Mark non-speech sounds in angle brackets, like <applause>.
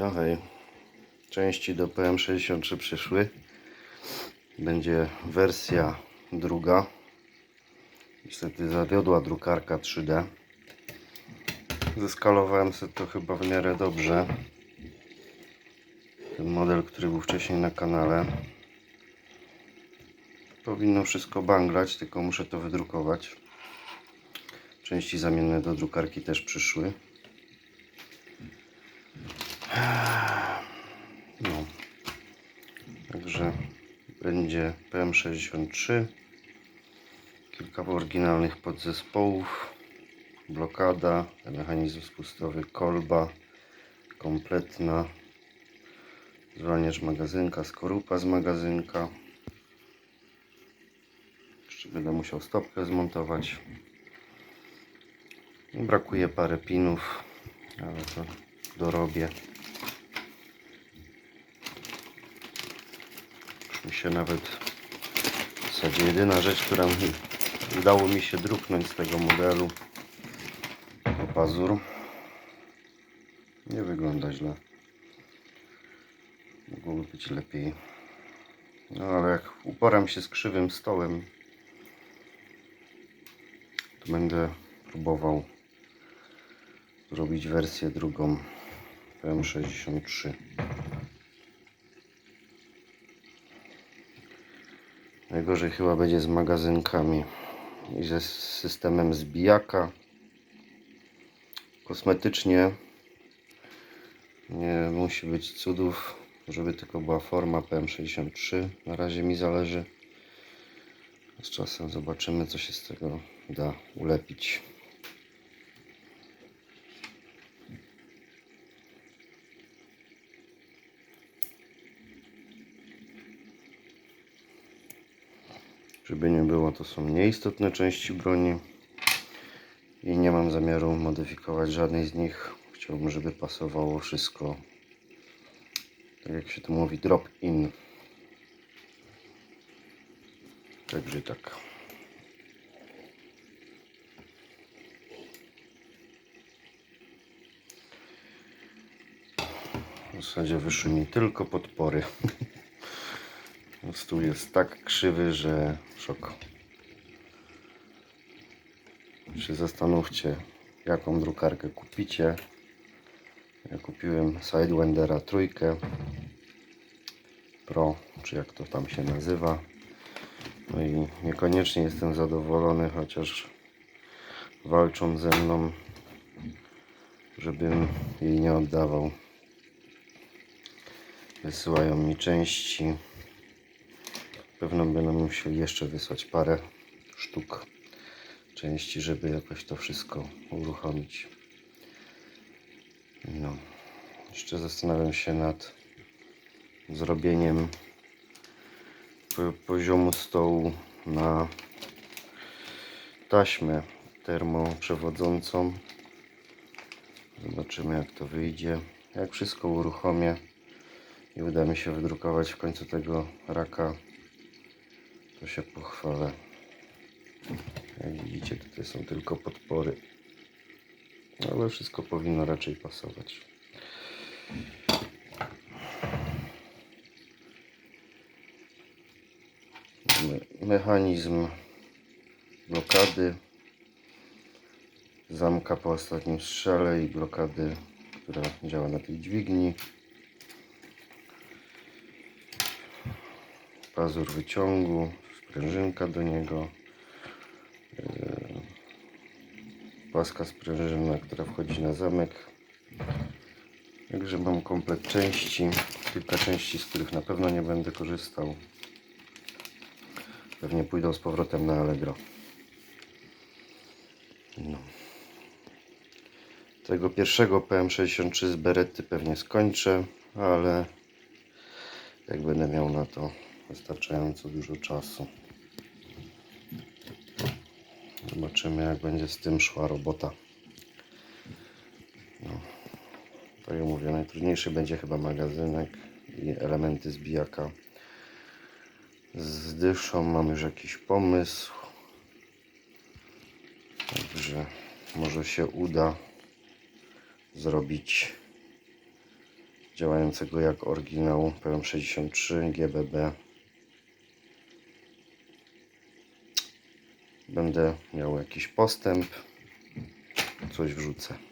No części do PM63 przyszły. Będzie wersja druga. Niestety zawiodła drukarka 3D. Zeskalowałem sobie to chyba w miarę dobrze. Ten model, który był wcześniej na kanale. Powinno wszystko banglać, tylko muszę to wydrukować. Części zamienne do drukarki też przyszły. No. Także będzie PM63. Kilka oryginalnych podzespołów. Blokada, mechanizm spustowy, kolba kompletna. Zwalniacz magazynka, skorupa z magazynka. Jeszcze będę musiał stopkę zmontować. Brakuje parę pinów, ale to dorobię. Mi się nawet w zasadzie jedyna rzecz, która mi udało mi się druknąć z tego modelu pazur. Nie wygląda źle. Mogłoby być lepiej. No ale jak uporam się z krzywym stołem, to będę próbował zrobić wersję drugą PM63. Najgorzej chyba będzie z magazynkami i ze systemem zbijaka. Kosmetycznie nie musi być cudów, żeby tylko była forma PM63. Na razie mi zależy. Z czasem zobaczymy, co się z tego da ulepić. Żeby nie było, to są nieistotne części broni i nie mam zamiaru modyfikować żadnej z nich. Chciałbym, żeby pasowało wszystko, tak jak się to mówi, drop in. Także tak. W zasadzie wyszły mi tylko podpory. <laughs> Stół jest tak krzywy, że szok. Się zastanówcie, jaką drukarkę kupicie. Ja kupiłem Sidewindera trójkę Pro, czy jak to tam się nazywa. No i niekoniecznie jestem zadowolony, chociaż walczą ze mną, żebym jej nie oddawał. Wysyłają mi części. Pewno będą musieli jeszcze wysłać parę sztuk części, żeby jakoś to wszystko uruchomić. No. Jeszcze zastanawiam się nad zrobieniem po- poziomu stołu na taśmę termoprzewodzącą. Zobaczymy jak to wyjdzie. Jak wszystko uruchomię i uda mi się wydrukować w końcu tego raka, to się pochwalę. Jak widzicie, tutaj są tylko podpory. Ale wszystko powinno raczej pasować. Mechanizm blokady zamka po ostatnim strzale i blokady, która działa na tej dźwigni. Pazur wyciągu, sprężynka do niego. Płaska sprężyna, która wchodzi na zamek. Także mam komplet części. Kilka części, z których na pewno nie będę korzystał. Pewnie pójdą z powrotem na Allegro. No. Tego pierwszego PM63 z Beretty pewnie skończę, ale jak będę miał na to wystarczająco dużo czasu. Zobaczymy jak będzie z tym szła robota. No. Tak jak mówię, najtrudniejszy będzie chyba magazynek i elementy zbijaka. Z dyszą mam już jakiś pomysł. Także może się uda zrobić działającego jak oryginał PM63 GBB. Będę miał jakiś postęp, coś wrzucę.